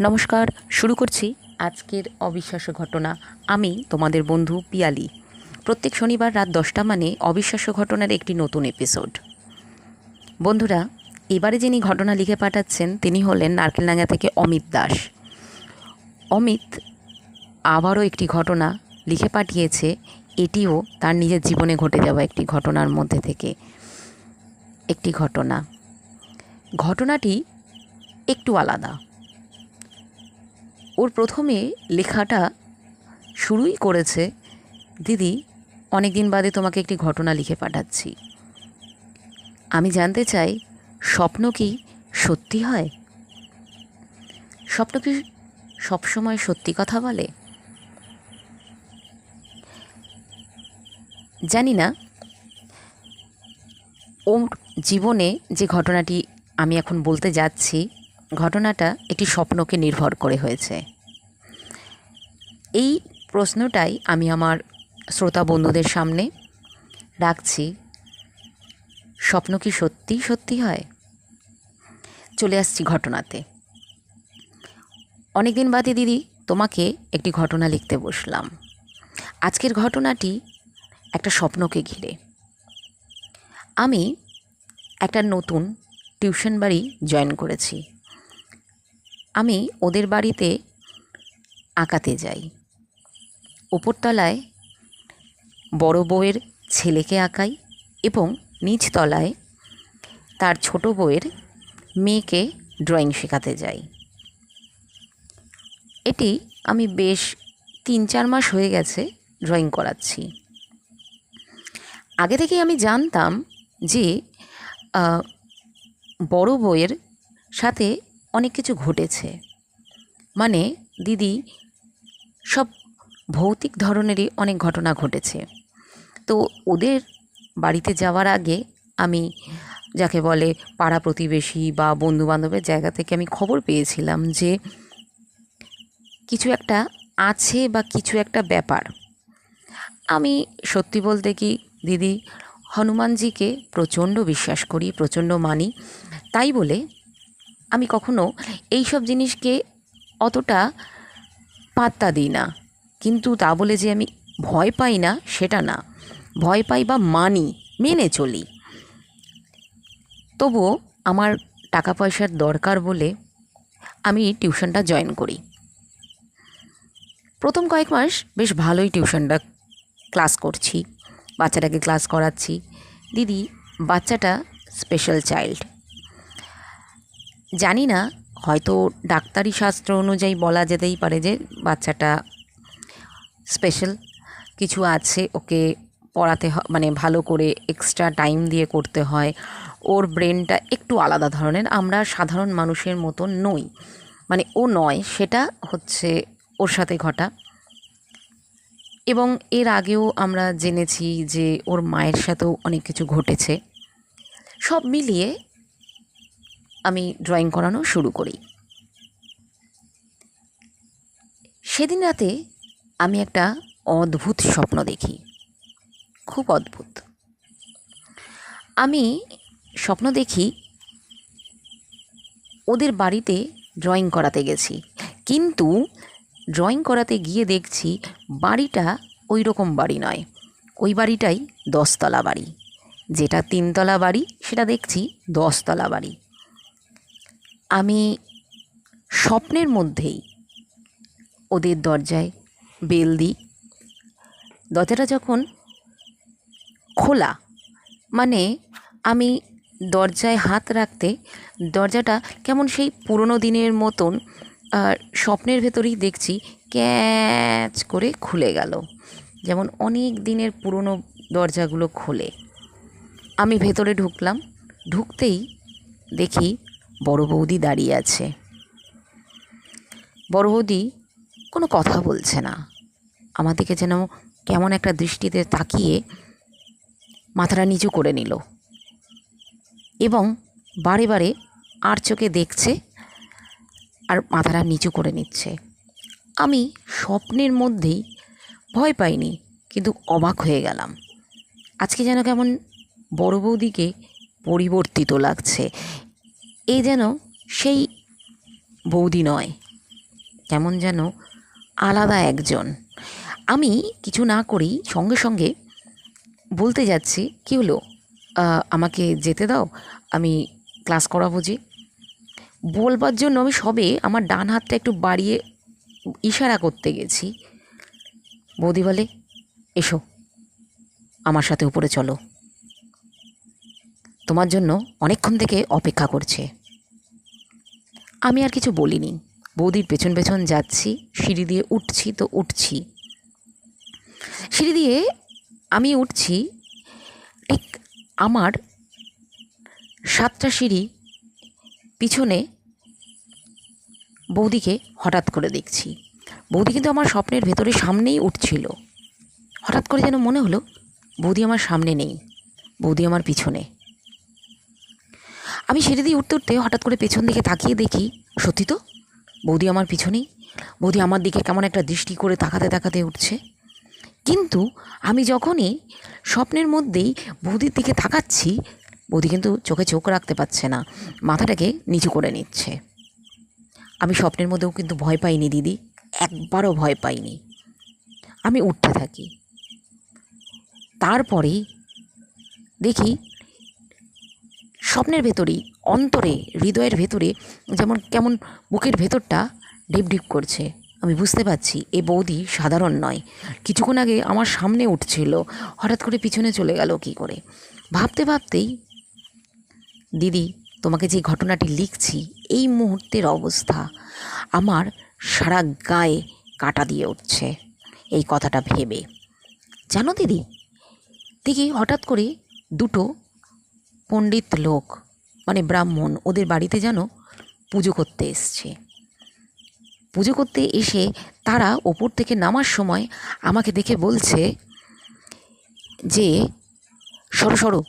নমস্কার, শুরু করছি আজকের অবিশ্বাস্য ঘটনা। আমি তোমাদের বন্ধু পিয়ালি। প্রত্যেক শনিবার রাত দশটা মানে অবিশ্বাস্য ঘটনার একটি নতুন এপিসোড বন্ধুরা, এবারে যিনি ঘটনা লিখে পাঠাচ্ছেন, তিনি হলেন নারকেলডাঙ্গা থেকে অমিত দাস। অমিত আবারও একটি ঘটনা লিখে পাঠিয়েছে, এটিও তার নিজের জীবনে ঘটে যাওয়া একটি ঘটনার মধ্যে থেকে। একটি ঘটনা। ঘটনাটি একটু আলাদা। ওর প্রথমে লেখাটা শুরুই করেছে, দিদি অনেক দিন বাদে তোমাকে একটি ঘটনা লিখে পাঠাচ্ছি। আমি জানতে চাই, স্বপ্ন কি সত্যি হয়? স্বপ্ন কি সবসময় সত্যি কথা বলে? জানি না। ওর জীবনে যে ঘটনাটি আমি এখন বলতে যাচ্ছি ঘটনাটা একটি স্বপ্নকে নির্ভর করে হয়েছে। এই প্রশ্নটাই আমি আমার শ্রোতা বন্ধুদের সামনে রাখছি। স্বপ্ন কি সত্যিই সত্যি হয়? চলে আসছি ঘটনাতে। অনেক দিন বাদে দিদি, তোমাকে একটি ঘটনা লিখতে বসলাম। আজকের ঘটনাটি একটা স্বপ্নকে ঘিরে। আমি একটা নতুন টিউশন বাড়ি জয়েন করেছি। আমি ওদের বাড়িতে আঁকাতে যাই। ওপরতলায় বড় বউয়ের ছেলেকে আঁকাই এবং নিচতলায় তার ছোট বউয়ের মেয়েকে ড্রয়িং শেখাতে যাই। এটি আমি বেশ তিন চার মাস হয়ে গেছে ড্রয়িং করাচ্ছি। আগে থেকেই আমি জানতাম যে বড় বউয়ের সাথে অনেক কিছু ঘটেছে। মানে দিদি, সব ভৌতিক ধরনেরই অনেক ঘটনা ঘটেছে। তো ওদের বাড়িতে যাওয়ার আগে আমি যাকে বলে পাড়া প্রতিবেশী বা বন্ধু বান্ধবের জায়গা থেকে আমি খবর পেয়েছিলাম যে, কিছু একটা আছে বা কিছু একটা ব্যাপার। আমি সত্যি বলতে কি, দিদি, হনুমানজিকে প্রচণ্ড বিশ্বাস করি, প্রচণ্ড মানি। তাই বলে আমি কখনো এই সব জিনিসকে অতটা পাত্তা দিই না। কিন্তু তা বলে যে আমি ভয় পাই না, সেটা না। ভয় পাই বা মানি, মেনে চলি। তবুও আমার টাকা পয়সার দরকার বলে আমি টিউশনটা জয়েন করি। প্রথম কয়েক মাস বেশ ভালোই টিউশনটা ক্লাস করছি। বাচ্চাটাকে ক্লাস করাচ্ছি। দিদি, বাচ্চাটা স্পেশাল চাইল্ড। জানি না, হয়তো ডাক্তারি শাস্ত্র অনুযায়ী বলা যেতেই পারে যে বাচ্চাটা স্পেশাল কিছু আছে, ওকে পড়াতে মানে ভালো করে এক্সট্রা টাইম দিয়ে করতে হয়। ওর ব্রেনটা একটু আলাদা ধরনের, আমরা সাধারণ মানুষের মতন নই। মানে ও নয়, সেটা হচ্ছে ওর সাথে ঘটা। এবং এর আগেও আমরা জেনেছি যে ওর মায়ের সাথেও অনেক কিছু ঘটেছে। সব মিলিয়ে আমি ড্রয়িং করানো শুরু করি। সেদিন রাতে আমি একটা অদ্ভুত স্বপ্ন দেখি। খুব অদ্ভুত। আমি স্বপ্ন দেখি ওদের বাড়িতে ড্রয়িং করাতে গেছি। কিন্তু ড্রয়িং করাতে গিয়ে দেখছি বাড়িটা ওই রকম বাড়ি নয়। ওই বাড়িটাই দশতলা বাড়ি। যেটা তিনতলা বাড়ি, সেটা দেখছি দশতলা বাড়ি। আমি স্বপ্নের মধ্যেই ওদের দরজায় বেল দিই। দরজাটা যখন খোলা মানে আমি দরজায় হাত রাখতে, দরজাটা কেমন সেই পুরনো দিনের মতন, আর স্বপ্নের ভেতরেই দেখছি ক্যাচ করে খুলে গেল। যেমন অনেক দিনের পুরনো দরজাগুলো খোলে। আমি ভেতরে ঢুকলাম, ঢুকতেই দেখি বড় বৌদি দাঁড়িয়ে আছে। বড় বৌদি কোনো কথা বলছে না। আমাদেরকে যেন কেমন একটা দৃষ্টিতে তাকিয়ে মাথাটা নিচু করে নিল এবং বারে বারে আর চোখে দেখছে আর মাথাটা নিচু করে নিচ্ছে। আমি স্বপ্নের মধ্যেই ভয় পাইনি, কিন্তু অবাক হয়ে গেলাম। আজকে যেন কেমন বড় বৌদিকে পরিবর্তিত লাগছে। এ যেন সেই বৌদি নয়, কেমন যেন আলাদা একজন। আমি কিছু না করেই সঙ্গে সঙ্গে বলতে যাচ্ছি, কী হলো? আমাকে যেতে দাও, আমি ক্লাস করাবো যে। বলবার জন্য আমি সবে আমার ডান হাতটা একটু বাড়িয়ে ইশারা করতে গেছি। বৌদি বলে, এসো, আমার সাথে উপরে চলো। তোমার জন্য অনেকক্ষণ থেকে অপেক্ষা করছে। আমি আর কিছু বলিনি। বৌদির পেছন পেছন যাচ্ছি, সিঁড়ি দিয়ে উঠছি তো উঠছি। সিঁড়ি দিয়ে আমি উঠছি ঠিক আমার সাতটা সিঁড়ি পিছনে বৌদিকে হঠাৎ করে দেখছি। বৌদি কিন্তু আমার স্বপ্নের ভেতরে সামনেই উঠছিল। হঠাৎ করে যেন মনে হলো, বৌদি আমার সামনে নেই, বৌদি আমার পিছনে। আমি সিঁড়ি দিয়ে উঠতে উঠতে হঠাৎ করে পেছন দিকে তাকিয়ে দেখি, সত্যি তো? বৌদি আমার পিছনেই। বৌদি আমার দিকে কেমন একটা দৃষ্টি করে তাকাতে তাকাতে উঠছে। কিন্তু আমি যখনই স্বপ্নের মধ্যেই বৌদির দিকে তাকাচ্ছি, বৌদি কিন্তু চোখে চোখ রাখতে পারছে না, মাথাটাকে নিচু করে নিচ্ছে। আমি স্বপ্নের মধ্যেও কিন্তু ভয় পাইনি, দিদি, একবারও ভয় পাইনি। আমি উঠতে থাকি। তারপরেই দেখি স্বপ্নের ভেতরেই, অন্তরে, হৃদয়ের ভেতরে যেমন কেমন বুকের ভেতরটা ডিপ করছে। আমি বুঝতে পারছি, এ বৌদি সাধারণ নয়। কিছুক্ষণ আগে আমার সামনে উঠছিল, হঠাৎ করে পিছনে চলে গেল কি করে? ভাবতে ভাবতেই, দিদি, তোমাকে যে ঘটনাটি লিখছি, এই মুহূর্তের অবস্থা আমার সারা গায়ে কাটা দিয়ে উঠছে। এই কথাটা ভেবে। জানো দিদি? দেখি হঠাৎ করে দুটো পণ্ডিত লোক মানে ব্রাহ্মণ, ওদের বাড়িতে যেন পুজো করতে এসছে। পুজো করতে এসে তারা ওপর থেকে নামার সময় আমাকে দেখে বলছে যে, সরো সরো,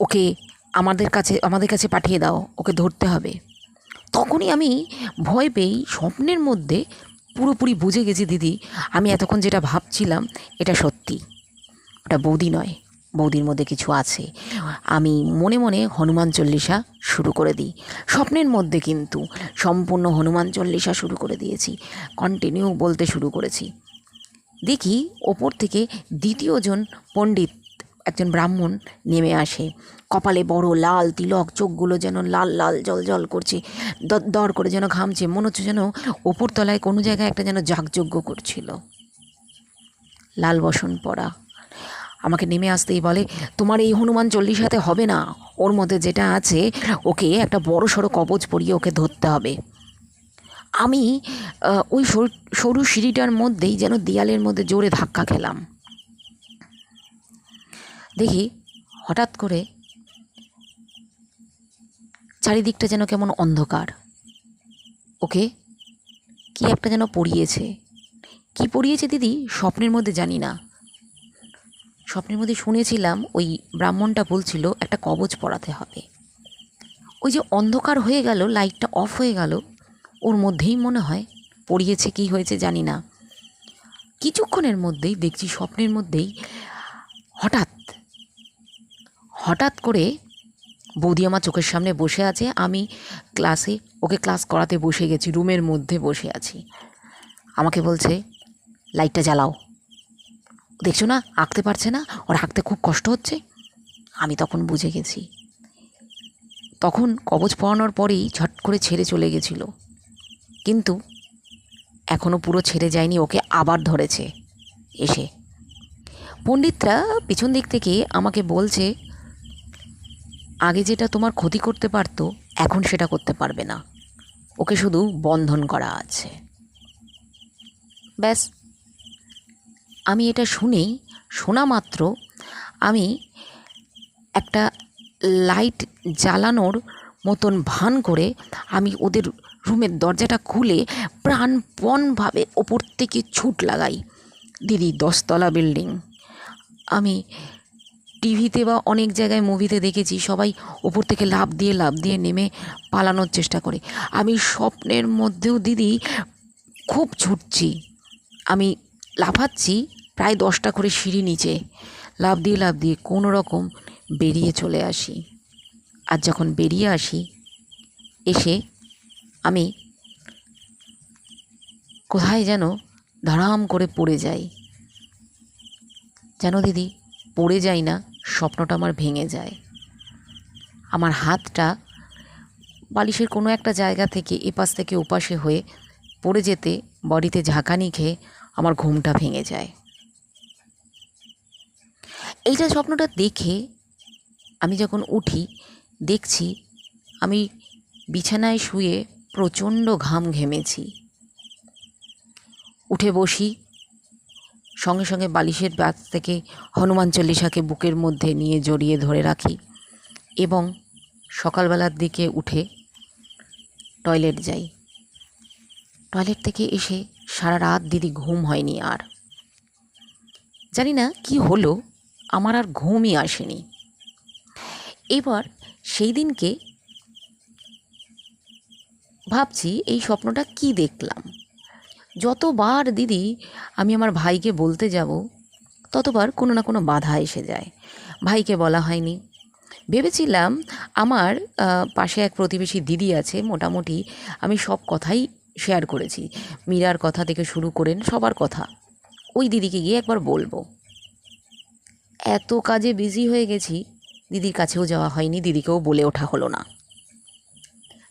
ওকে আমাদের কাছে আমাদের কাছে পাঠিয়ে দাও, ওকে ধরতে হবে। তখনই আমি ভয় পেয়েই স্বপ্নের মধ্যে পুরোপুরি বুঝে গেছি, দিদি, আমি এতক্ষণ যেটা ভাবছিলাম, এটা সত্যি। ওটা বৌদি নয় বৌদির মধ্যে কিছু আছে। আমি মনে মনে হনুমান চল্লিশা শুরু করে দিই। স্বপ্নের মধ্যে কিন্তু সম্পূর্ণ হনুমান চল্লিশা শুরু করে দিয়েছি। কন্টিনিউ বলতে শুরু করেছি। দেখি ওপর থেকে দ্বিতীয়জন পণ্ডিত একজন ব্রাহ্মণ নেমে আসে। কপালে বড় লাল তিলক, চোখগুলো যেন লাল লাল জল জল করছে। দর করে যেন ঘামছে। মনে হচ্ছে যেন ওপর তলায় কোনো জায়গায় একটা যেন যাগযজ্ঞ করছিল। লাল বসন পরা। আমাকে নেমে আসতেই বলে, তোমার এই হনুমান চল্লিশ হাতে হবে না। ওর মধ্যে যেটা আছে, ওকে একটা বড় সড়ো কবচ পরিয়ে ওকে ধরতে হবে। আমি ওই সর- সিঁড়িটার মধ্যেই যেন দেয়ালের মধ্যে জোরে ধাক্কা খেলাম। দেখি, হঠাৎ করে চারিদিকটা যেন কেমন অন্ধকার। ওকে, কি একটা যেন পড়িয়েছে। কি পড়িয়েছে দিদি? স্বপ্নের মধ্যে জানি না। স্বপ্নের মধ্যে শুনেছিলাম ওই ব্রাহ্মণটা বলছিল, একটা কবচ পড়াতে হবে। ওই যে অন্ধকার হয়ে গেল, লাইটটা অফ হয়ে গেল, ওর মধ্যেই মনে হয় পড়িয়েছে কি হয়েছে জানি না। কিছুক্ষণের মধ্যেই দেখছি স্বপ্নের মধ্যেই হঠাৎ হঠাৎ করে বৌদি আমার চোখের সামনে বসে আছে, আমি ক্লাসে, ওকে ক্লাস করাতে বসে গেছি, রুমের মধ্যে বসে আছি। আমাকে বলছে, লাইটটা জ্বালাও। দেখছ না, আঁকতে পারছে না? ওর আঁকতে খুব কষ্ট হচ্ছে। আমি তখন বুঝে গেছি। তখন কবচ পরানোর পরেই ঝট করে ছেড়ে চলে গেছিল। কিন্তু এখনও পুরো ছেড়ে যায়নি, ওকে আবার ধরেছে এসে। পণ্ডিতরা পিছন দিক থেকে আমাকে বলছে, আগে যেটা তোমার ক্ষতি করতে পারতো, এখন সেটা করতে পারবে না। ওকে শুধু বন্ধন করা আছে। ব্যাস। আমি এটা শুনেই শোনা মাত্র, আমি একটা লাইট জ্বালানোর মতন ভান করে আমি ওদের রুমের দরজাটা খুলে প্রাণপণভাবে ওপর থেকে ছুট লাগাই। দিদি, দশতলা বিল্ডিং। আমি টিভিতে বা অনেক জায়গায় মুভিতে দেখেছি, সবাই ওপর থেকে লাফ দিয়ে লাফ দিয়ে নেমে পালানোর চেষ্টা করে। আমি স্বপ্নের মধ্যেও দিদি, খুব ছুটছি। আমি লাফাচ্ছি প্রায় দশটা করে সিঁড়ি নিচে। লাফ দিয়ে লাফ দিয়ে কোনো রকম বেরিয়ে চলে আসি। আর যখন বেরিয়ে আসি, এসে আমি কোথায় যেন ধারাম করে পড়ে যাই। যেন দিদি, পড়ে যাই না, স্বপ্নটা আমার ভেঙে যায়। আমার হাতটা বালিশের কোনো একটা জায়গা থেকে এপাশ থেকে ওপাশে হয়ে পড়ে যেতে, বডিতে ঝাঁকানি খেয়ে আমার ঘুমটা ভেঙে যায়। এইটা স্বপ্নটা দেখে আমি যখন উঠি, দেখছি আমি বিছানায় শুয়ে প্রচণ্ড ঘাম ঘেমেছি। উঠে বসি, সঙ্গে সঙ্গে বালিশের ব্যাগ থেকে হনুমান চল্লিশাকে বুকের মধ্যে নিয়ে জড়িয়ে ধরে রাখি এবং সকালবেলার দিকে উঠে টয়লেট যাই। টয়লেট থেকে এসে সারা রাত দিদি ঘুম হয়নি আর। জানি না কি হলো আমার আর ঘুমই আসেনি। এবার সেই দিনকে ভাবছি এই স্বপ্নটা কি দেখলাম। যতবার দিদি আমি আমার ভাইকে বলতে যাব, ততবার কোনো না কোনো বাধা এসে যায়। ভাইকে বলা হয়নি। ভেবেছিলাম আমার পাশে এক প্রতিবেশী দিদি আছে, মোটামুটি আমি সব কথাই শেয়ার করেছি। মীরার কথা থেকে শুরু করেন সবার কথা। ওই দিদিকে গিয়ে একবার বলব। এত কাজে বিজি হয়ে গেছি, দিদির কাছেও যাওয়া হয়নি, দিদিকেও বলে ওঠা হলো না।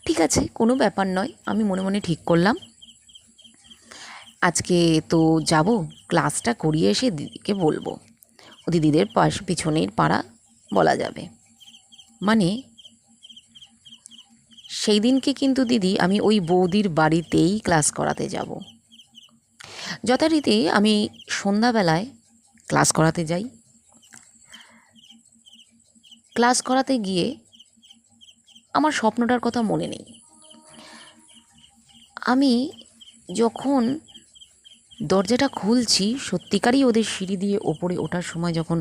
ঠিক আছে, কোনো ব্যাপার নয়, আমি মনে মনে ঠিক করলাম। আজকে তো যাব, ক্লাসটা করিয়ে এসে দিদিকে বলব। ও দিদিদের পাশ পিছনের পাড়া বলা যাবে। মানে সেই দিনকে কিন্তু দিদি, আমি ওই বৌদির বাড়িতেই ক্লাস করাতে যাব। যথারীতি আমি সন্ধ্যাবেলায় ক্লাস করাতে যাই। ক্লাস করাতে গিয়ে আমার স্বপ্নটার কথা মনে নেই। আমি যখন দরজাটা খুলছি, সত্যিকারই ওদের সিঁড়ি দিয়ে ওপরে ওঠার সময় যখন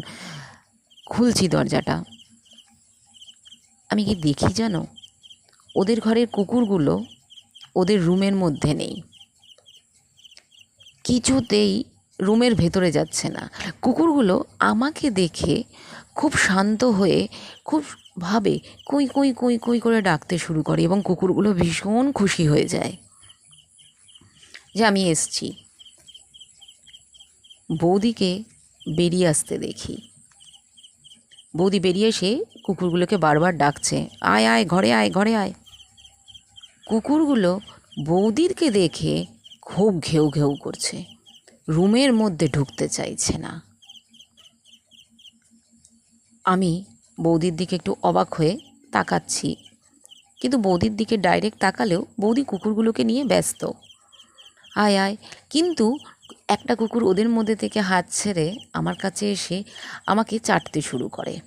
খুলছি দরজাটা, আমি কি দেখি জানো? ওদের ঘরের কুকুরগুলো ওদের রুমের মধ্যে নেই। কিছুতেই রুমের ভেতরে যাচ্ছে না। কুকুরগুলো আমাকে দেখে খুব শান্ত হয়ে খুব ভাবে কুই কুই কুই কুই করে ডাকতে শুরু করে এবং কুকুরগুলো ভীষণ খুশি হয়ে যায় যে আমি এসছি। বৌদিকে বেরিয়ে আসতে দেখি। বৌদি বেরিয়ে এসে কুকুরগুলোকে বারবার ডাকছে, আয় আয়, ঘরে আয় ঘরে আয়। কুকুরগুলো বৌদিরকে দেখে খুব ঘেউ ঘেউ করছে, রুমের মধ্যে ঢুকতে চাইছে না। আমি বৌদির দিকে একটু অবাক হয়ে তাকাচ্ছি। কিন্তু বৌদির দিকে ডাইরেক্ট তাকালেও বৌদি কুকুরগুলোকে নিয়ে ব্যস্ত। আয় আয়, কিন্তু একটা কুকুর ওদের মধ্যে থেকে হাত ছেড়ে আমার কাছে এসে আমাকে চাটতে শুরু করে।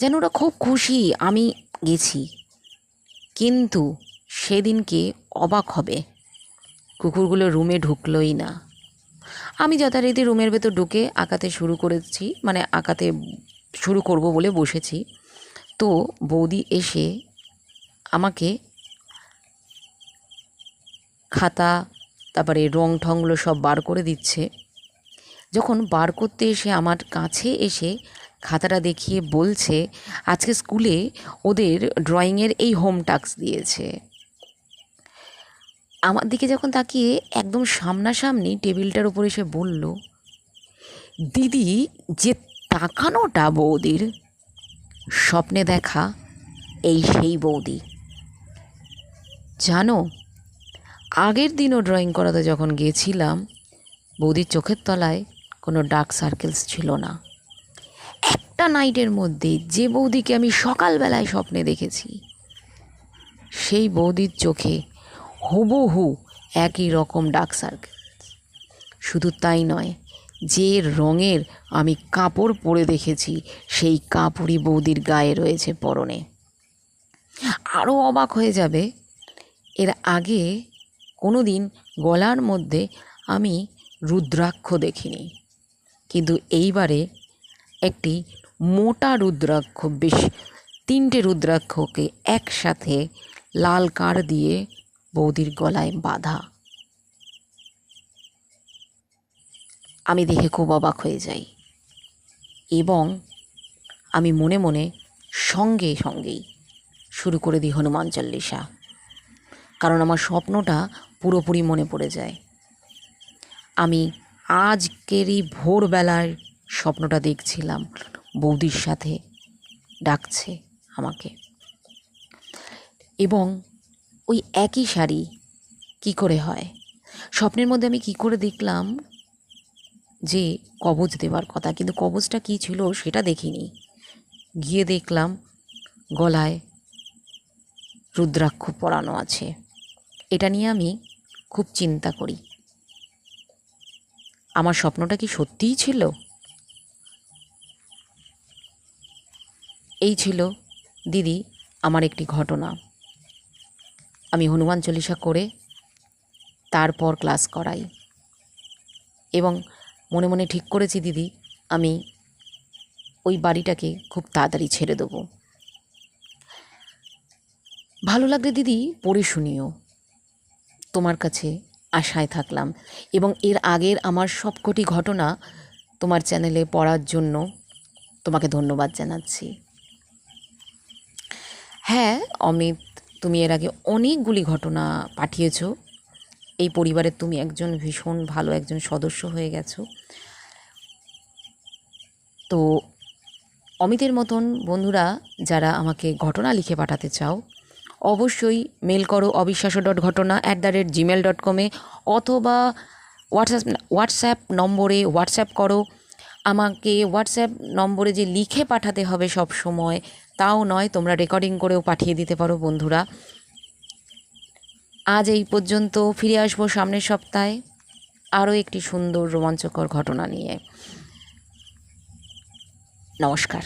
যেন ওরা খুব খুশি আমি গেছি। কিন্তু সেদিনকে অবাক হবে। কুকুরগুলো রুমে ঢুকলোই না। আমি যথারীতি রুমের ভেতর ঢুকে আঁকাতে শুরু করেছি মানে আঁকাতে শুরু করব বলে বসেছি। তো বৌদি এসে আমাকে খাতা, তারপরে রং ঠংগুলো সব বার করে দিচ্ছে। যখন বার করতে এসে আমার কাছে এসে খাতাটা দেখিয়ে বলছে, আজকে স্কুলে ওদের ড্রয়িংয়ের এই হোম টাস্ক দিয়েছে। আমার দিকে যখন তাকিয়ে একদম সামনাসামনি টেবিলটার উপর এসে বলল, দিদি, যে তাকানোটা বৌদির। স্বপ্নে দেখা এই সেই বৌদি। জানো, আগের দিনও ড্রয়িং করাতে যখন গিয়েছিলাম, বৌদির চোখের তলায় কোনো ডার্ক সার্কেলস ছিল না। একটা নাইটের মধ্যে যে বৌদিকে আমি সকালবেলায় স্বপ্নে দেখেছি, সেই বৌদির চোখে হুবহু একই রকম ডার্ক সার্কেল শুধু তাই নয় যে রঙের আমি কাপড় পরে দেখেছি, সেই কাপড়ই বৌদির গায়ে রয়েছে পরনে। আরও অবাক হয়ে যাবে, এর আগে কোনো দিন গলার মধ্যে আমি রুদ্রাক্ষ দেখিনি, কিন্তু এইবারে একটি মোটা রুদ্রাক্ষ, বেশ তিনটে রুদ্রাক্ষকে একসাথে লাল কার দিয়ে বৌদির গলায় বাঁধা। আমি দেখে খুব অবাক হয়ে যাই। এবং আমি মনে মনে সঙ্গে সঙ্গেই শুরু করে দিই হনুমান চল্লিশা। কারণ আমার স্বপ্নটা পুরোপুরি মনে পড়ে যায়। আমি আজকেরই ভোরবেলায় স্বপ্নটা দেখছিলাম। বৌদির সাথে ডাকছে আমাকে। এবং ওই একই শাড়ি কি করে হয়? স্বপ্নের মধ্যে আমি কি করে দেখলাম? যে কবচ দেওয়ার কথা, কিন্তু কবচটা কী ছিল সেটা দেখিনি। গিয়ে দেখলাম গলায় রুদ্রাক্ষ পরানো আছে। এটা নিয়ে আমি খুব চিন্তা করি। আমার স্বপ্নটা কি সত্যিই ছিল? এই ছিল, দিদি, আমার একটি ঘটনা। আমি হনুমান চল্লিশা করে তারপর ক্লাস করাই। এবং মনে মনে ঠিক করেছি, দিদি। আমি ওই বাড়িটাকে খুব তাড়াতাড়ি ছেড়ে দেবো। ভালো লাগলে, দিদি, পড়ে শুনিও। তোমার কাছে আশায় থাকলাম এবং এর আগের আমার সবকটি ঘটনা তোমার চ্যানেলে পড়ার জন্য তোমাকে ধন্যবাদ জানাচ্ছি। হ্যাঁ অমিত, তুমি এর আগে অনেকগুলি ঘটনা পাঠিয়েছো। এই পরিবারের তুমি একজন ভীষণ ভালো একজন সদস্য হয়ে গেছো। তো অমিতের মতন বন্ধুরা যারা আমাকে ঘটনা লিখে পাঠাতে চাও, অবশ্যই মেল করো অবিশ্বাস্য ডট ঘটনা at the rate Gmail dot কমে অথবা হোয়াটসঅ্যাপ হোয়াটসঅ্যাপ নম্বরে হোয়াটসঅ্যাপ করো। আমাকে হোয়াটসঅ্যাপ নম্বরে যে লিখে পাঠাতে হবে সব সময় তাও নয়, তোমরা রেকর্ডিং করেও পাঠিয়ে দিতে পারো বন্ধুরা। আজ এই পর্যন্ত ফিরে আসব সামনের সপ্তাহে আরও একটি সুন্দর রোমাঞ্চকর ঘটনা নিয়ে। নমস্কার।